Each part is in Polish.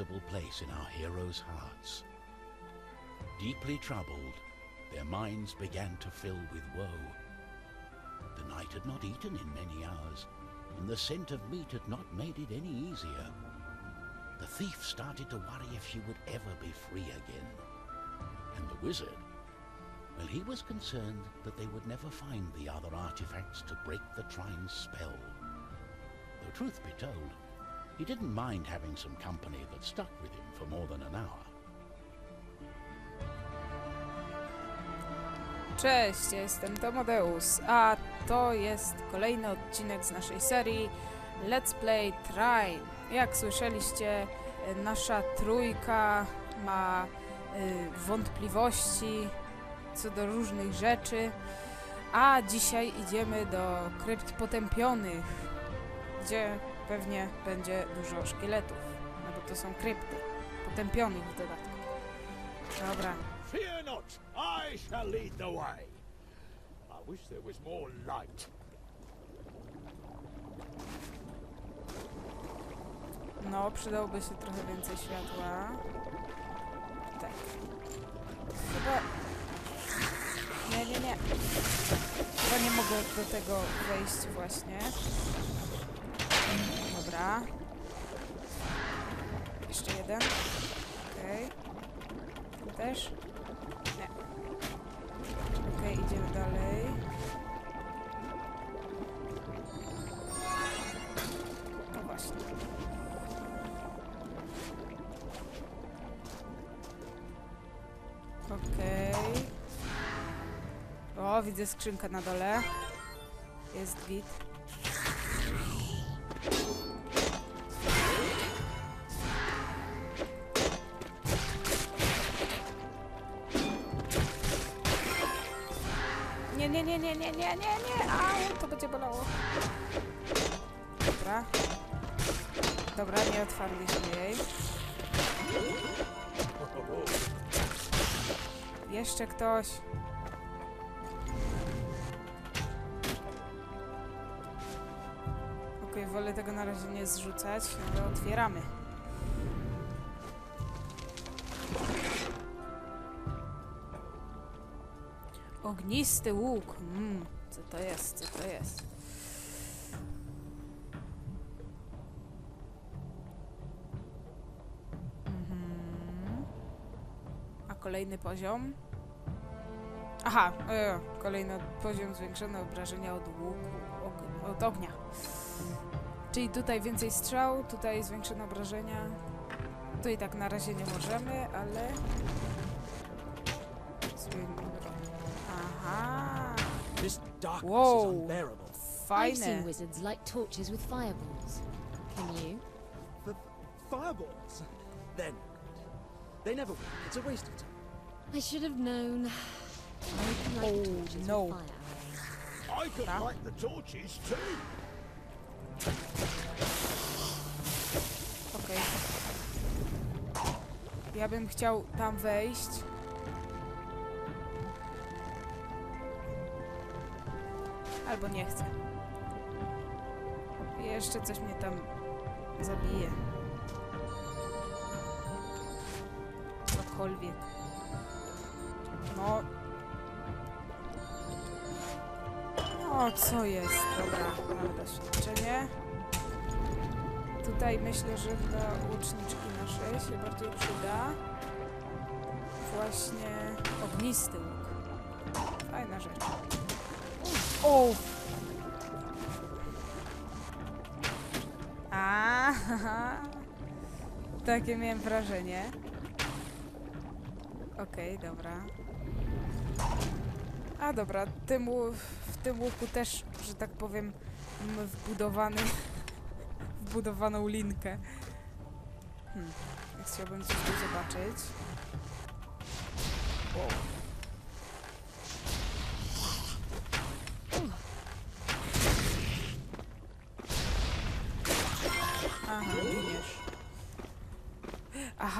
inexhaustible place in our heroes' hearts. Deeply troubled, their minds began to fill with woe. The knight had not eaten in many hours, and the scent of meat had not made it any easier. The thief started to worry if she would ever be free again. And the wizard, well, he was concerned that they would never find the other artifacts to break the Trine's spell. Though truth be told, he didn't mind having some company that stuck with him for more than an hour. Cześć, jestem Tomodeus, a to jest kolejny odcinek z naszej serii Let's Play Trine. Jak słyszeliście, nasza trójka ma y, wątpliwości co do różnych rzeczy, a dzisiaj idziemy do krypt potępionych, gdzie pewnie będzie dużo szkieletów, no bo to są krypty potępionych w dodatku. Dobra, Fear not, I shall lead the way. I wish there was more light. No, przydałoby się trochę więcej światła. Tak. Chyba... Nie, nie, nie. Chyba nie mogę do tego wejść właśnie. Dobra. Jeszcze jeden. Okej. Ten też? Nie. Okej, idziemy dalej. No właśnie. Okej. O, widzę skrzynkę na dole. Jest git. Nie, nie, nie, nie, nie. Au, to będzie bolało. Dobra. Dobra, nie otwarliśmy jej. Jeszcze ktoś. Okej, wolę tego na razie nie zrzucać, ale otwieramy. Ognisty łuk. Mm, co to jest? Co to jest? Mhm. A kolejny poziom? Aha, e, kolejny poziom zwiększone obrażenia od łuku, od ognia. Czyli tutaj więcej strzał, tutaj zwiększone obrażenia. Tu i tak na razie nie możemy, ale... This darkness Whoa. is unbearable. I've fajne. seen wizards light torches with fireballs. Can you? The fireballs. They're no good. They never work. It's a waste of time. I should have known. I can light Oh, torches no. with fire arrows. I could Huh? light the torches too. Okej. Ja bym chciał tam wejść. Albo nie chcę. Jeszcze coś mnie tam zabije. Cokolwiek. No. O, co jest? Dobra, mamy doświadczenie. Tutaj myślę, że dla łuczniczki naszej się bardziej przyda właśnie ognisty łuk. Fajna rzecz. O! A, Takie miałem wrażenie. Okej, dobra. A dobra, tym, w tym łuku też, że tak powiem, wbudowany wbudowaną linkę. Hmm. Chciałbym coś tu zobaczyć. Wow.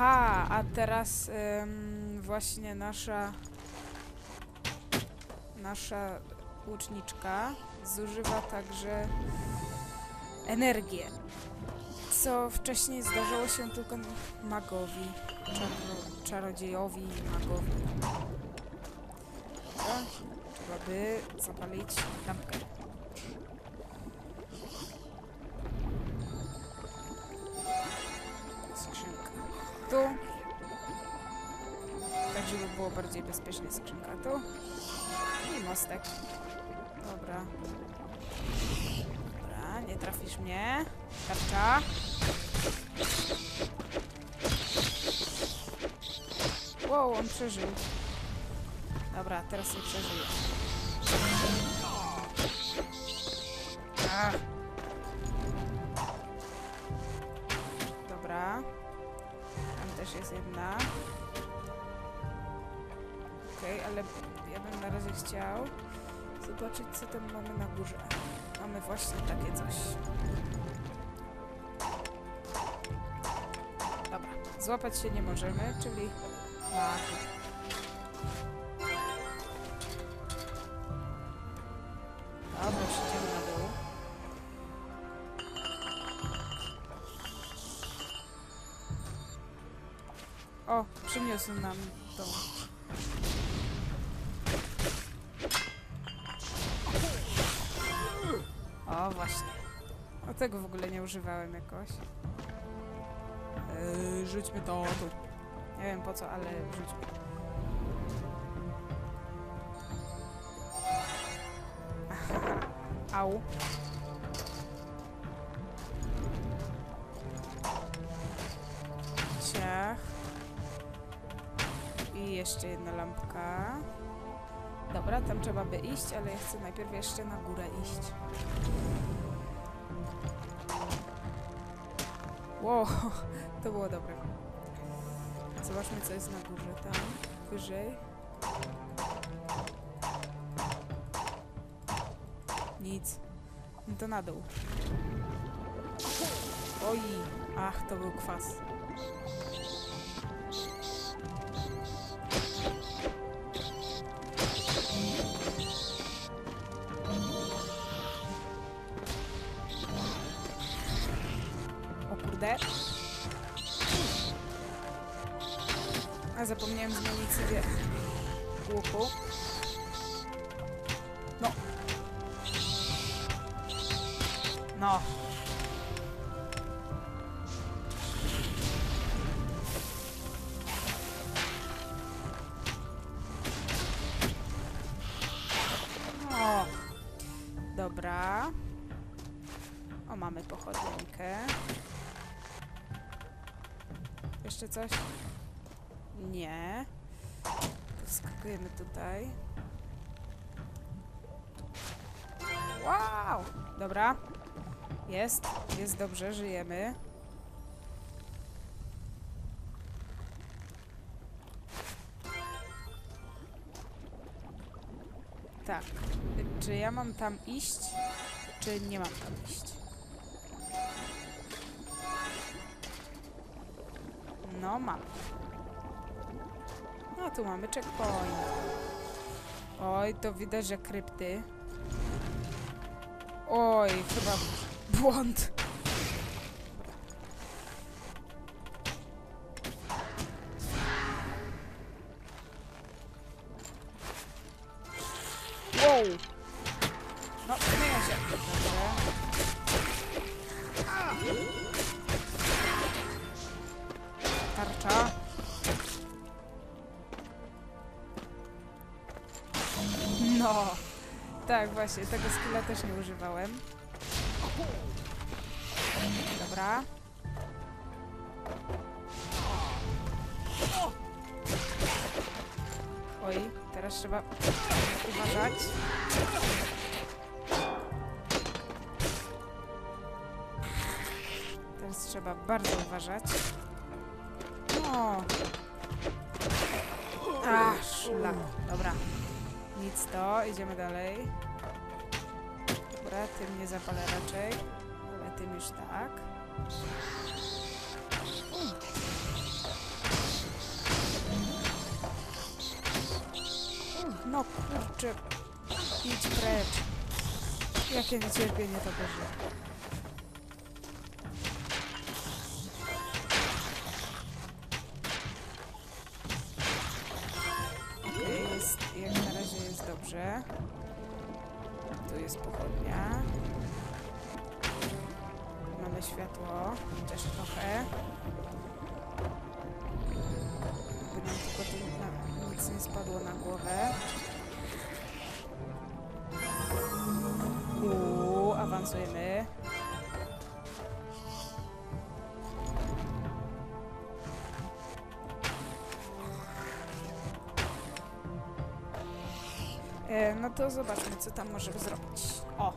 Aha, a teraz em, właśnie nasza nasza łuczniczka zużywa także energię co wcześniej zdarzało się tylko magowi, czaro, czarodziejowi magowi. Trzeba by zapalić lampkę. Było bardziej bezpiecznie skrzynka tu. I mostek. Dobra. Dobra, nie trafisz mnie. Tarcza. Wow, on przeżył. Dobra, teraz nie przeżyje. Ach. Dobra. Tam też jest jedna. Ale ja bym na razie chciał zobaczyć, co tam mamy na górze. Mamy właśnie takie coś. Dobra, złapać się nie możemy, czyli tak. Dobra, już idziemy na dół. O, przyniósł nam tą. Tego w ogóle nie używałem jakoś. Yy, rzućmy to tu. Nie wiem po co, ale rzućmy. Au. Ciach. I jeszcze jedna lampka. Dobra, tam trzeba by iść, ale ja chcę najpierw jeszcze na górę iść. Wow, to było dobre. Zobaczmy, co jest na górze. Tam, wyżej. Nic. No to na dół. Oj, ach, to był kwas. Zapomniałem zmienić sobie łuku. No. No. Dobra. O, mamy pochodynkę. Jeszcze coś? Nie. Skakujemy tutaj. Wow! Dobra. Jest, jest dobrze, żyjemy. Tak. Czy ja mam tam iść, czy nie mam tam iść? No, mam. No, tu mamy checkpoint. Oj, to widać, że krypty. Oj, chyba błąd. Właśnie, tego skilla też nie używałem. Dobra. Oj, teraz trzeba uważać. Teraz trzeba bardzo uważać. No. A, szlak. Dobra. Nic to, idziemy dalej tym nie zapalę raczej, ale tym już tak. Mm. No kurczę, idź precz. Jakie niecierpienie to będzie. Jest, jak na razie jest dobrze. Tu jest pochodnia. Mamy światło, też trochę. By nam tylko tu na, nic nie spadło na głowę. Uuu, awansujemy. No to zobaczmy, co tam możemy zrobić. O!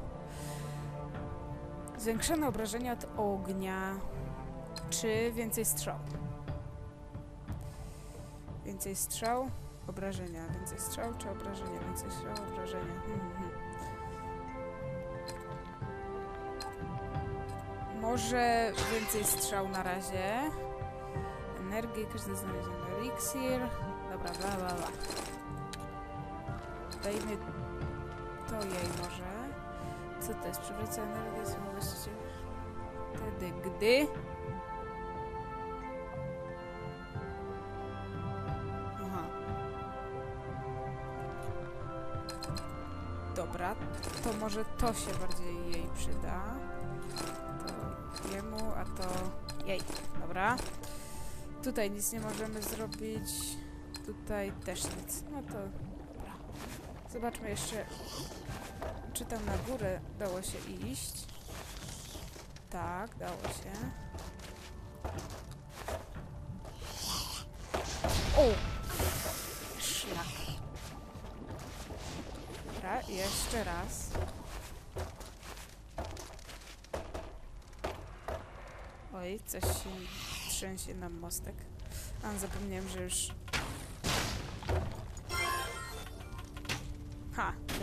Zwiększone obrażenia od ognia. Czy więcej strzał? Więcej strzał, obrażenia. Więcej strzał czy obrażenia? Więcej strzał, obrażenia. Hmm. Może więcej strzał na razie. Energię, każdy znaleziony eliksir. Dobra, bla bla bla. Dajmy to jej może. Co to jest? Przywraca energię słabości. Wtedy, gdy... Aha. Dobra, to może to się bardziej jej przyda. To jemu, a to jej. Dobra. Tutaj nic nie możemy zrobić. Tutaj też nic. No to. Zobaczmy jeszcze, czy tam na górę dało się iść. Tak, dało się. O! Szlak. Dobra, jeszcze raz. Oj, coś się trzęsie nam mostek. A, zapomniałem, że już...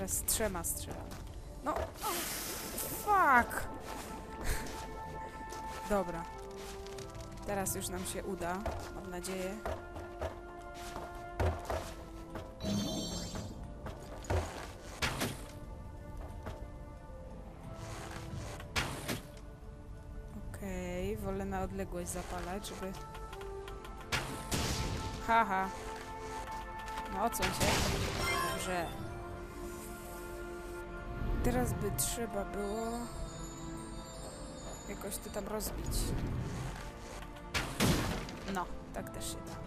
Ha, teraz trzema strzelam. No, o, fuck! Dobra. Teraz już nam się uda, mam nadzieję. Okej, wolę na odległość zapalać, żeby... Haha. No, odsuń się. Dobrze. Teraz by trzeba było jakoś to tam rozbić. No, tak też się da.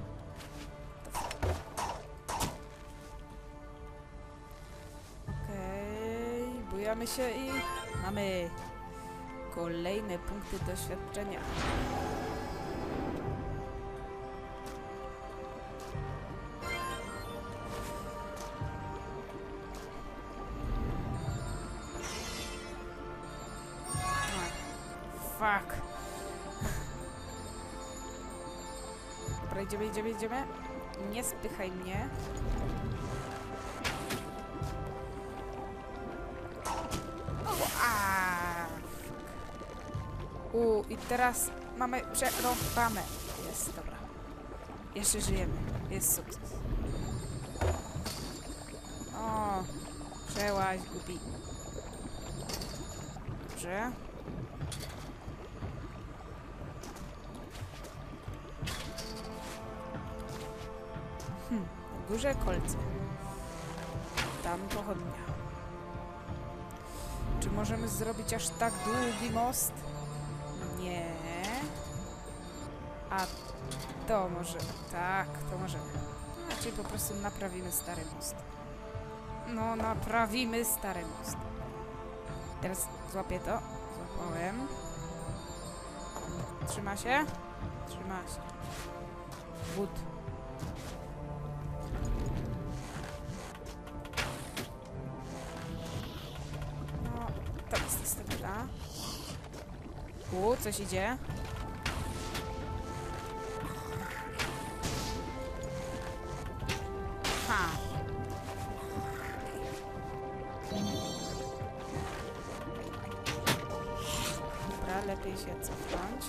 Okej, bujamy się i mamy kolejne punkty doświadczenia. Fuck. Dobra, idziemy, idziemy, idziemy. Nie spychaj mnie. U, i teraz mamy przerąbane. Jest, dobra. Jeszcze żyjemy. Jest sukces. O, przełaź, gubi. Dobrze. Duże kolce. Tam pochodnia. Czy możemy zrobić aż tak długi most? Nie. A to może. Tak, to możemy. A, czyli po prostu naprawimy stary most. No, naprawimy stary most. Teraz złapię to. Złapałem. Trzyma się? Trzyma się. Wód. Coś idzie. Ha. Dobra, lepiej się cofnąć.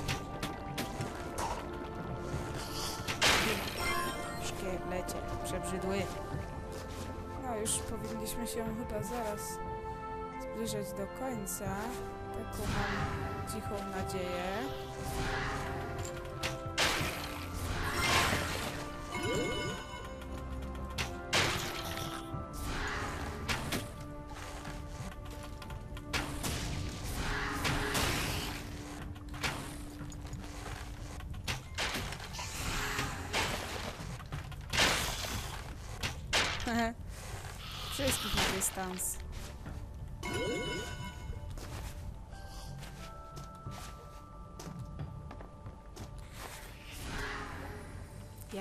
Szkielecie, przebrzydły. No, już powinniśmy się chyba zaraz zbliżać do końca. Taką mam cichą nadzieję. Wszystkich na dystans.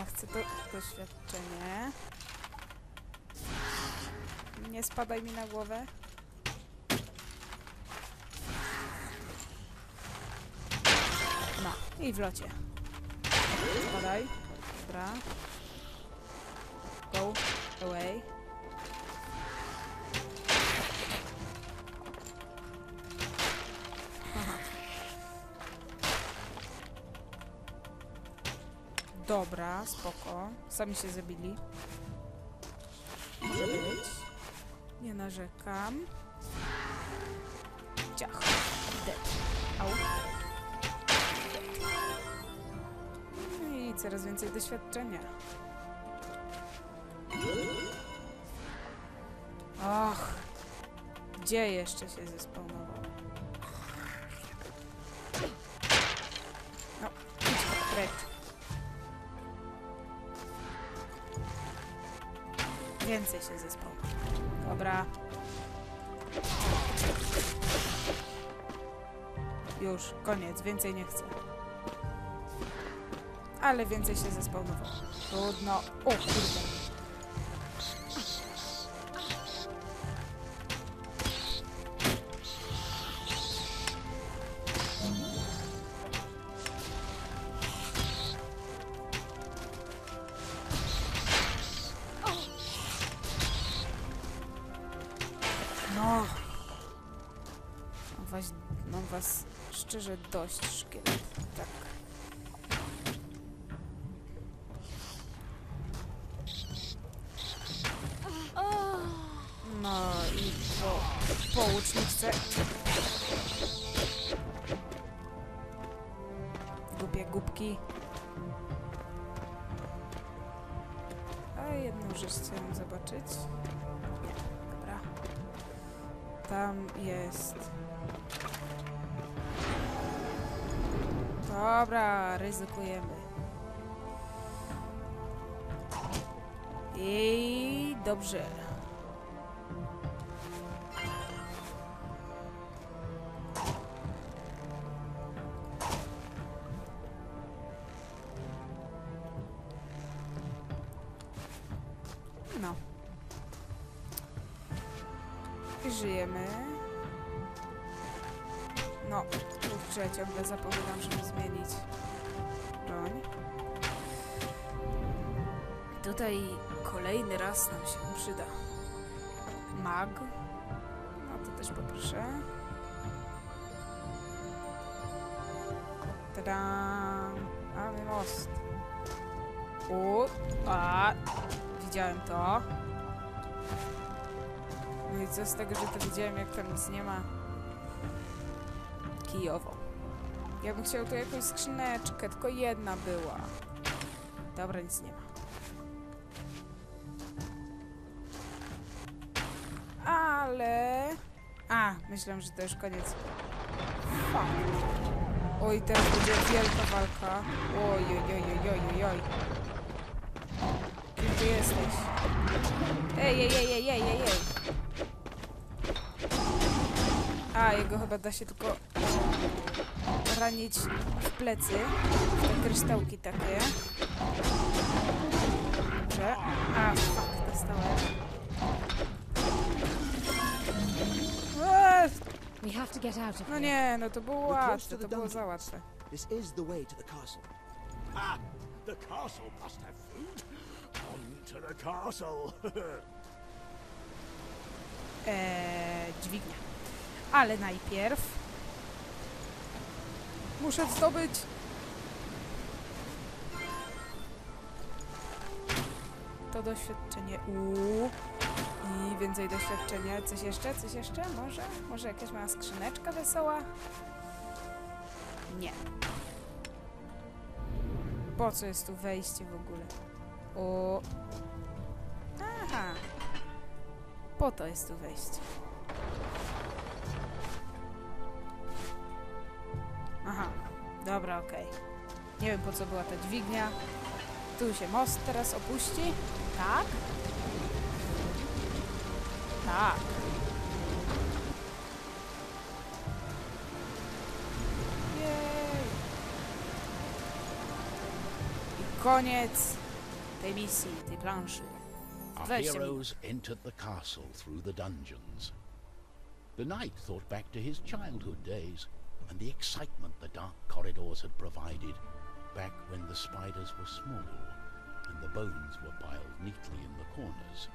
Chcę to doświadczenie. Nie spadaj mi na głowę. No, i w locie. Spadaj. Dobra. Go away. Dobra, spoko. Sami się zabili. Może być. Nie narzekam. Ciach. Dead. Au. No I coraz więcej doświadczenia. Och. Gdzie jeszcze się zespawnował? Więcej się zespawnował. Dobra. Już, koniec, więcej nie chcę. Ale więcej się zespawnowało. Trudno. O kurde. Dość, szkielet. Tak. No i po, po łuczniczce. Głupie głupki. A jedną rzecz chciałam zobaczyć. Nie, dobra. Tam jest. Dobra, ryzykujemy. I dobrze. No. I żyjemy. Kurczę, ciągle zapominam, żeby zmienić broń. Tutaj kolejny raz nam się przyda. Mag. No to też poproszę. Tada! Mamy most. U, a, widziałem to. No i co z tego, że to widziałem, jak tam nic nie ma? Kijowo. Ja bym chciał tu jakąś skrzyneczkę, tylko jedna była. Dobra, nic nie ma. Ale... A, myślałem, że to już koniec. Fuck. Oj, teraz będzie wielka walka. Oj, oj, oj, oj, oj, oj. Kim ty jesteś? Ej, ej, ej, ej, ej, ej, ej. A, jego chyba da się tylko ranić w plecy. Te kryształki takie. Dobrze. A, fuck, dostałem. Eee, We have to get out of No here. nie, no to było łatwe, to było za łatwe. This is the way to the castle. Ah, the castle must have food. On to the castle. Eee, dźwignia. Ale najpierw muszę zdobyć to doświadczenie U i więcej doświadczenia. Coś jeszcze? Coś jeszcze? Może? Może jakaś mała skrzyneczka wesoła? Nie. Po co jest tu wejście w ogóle? O. Aha. Po to jest tu wejście. Aha, dobra, okej. Nie wiem po co była ta dźwignia. Tu się most teraz opuści. Tak? Tak. Jej. I koniec tej misji, tej planszy. Our 20 heroes entered the castle through the dungeons. The knight thought back to his childhood days and the excitement the dark corridors had provided back when the spiders were small and the bones were piled neatly in the corners.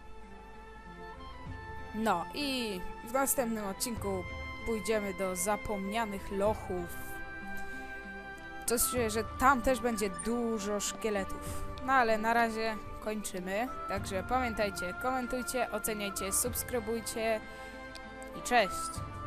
No i w następnym odcinku pójdziemy do zapomnianych lochów. To czuję, że tam też będzie dużo szkieletów. No ale na razie kończymy. Także pamiętajcie, komentujcie, oceniajcie, subskrybujcie i cześć!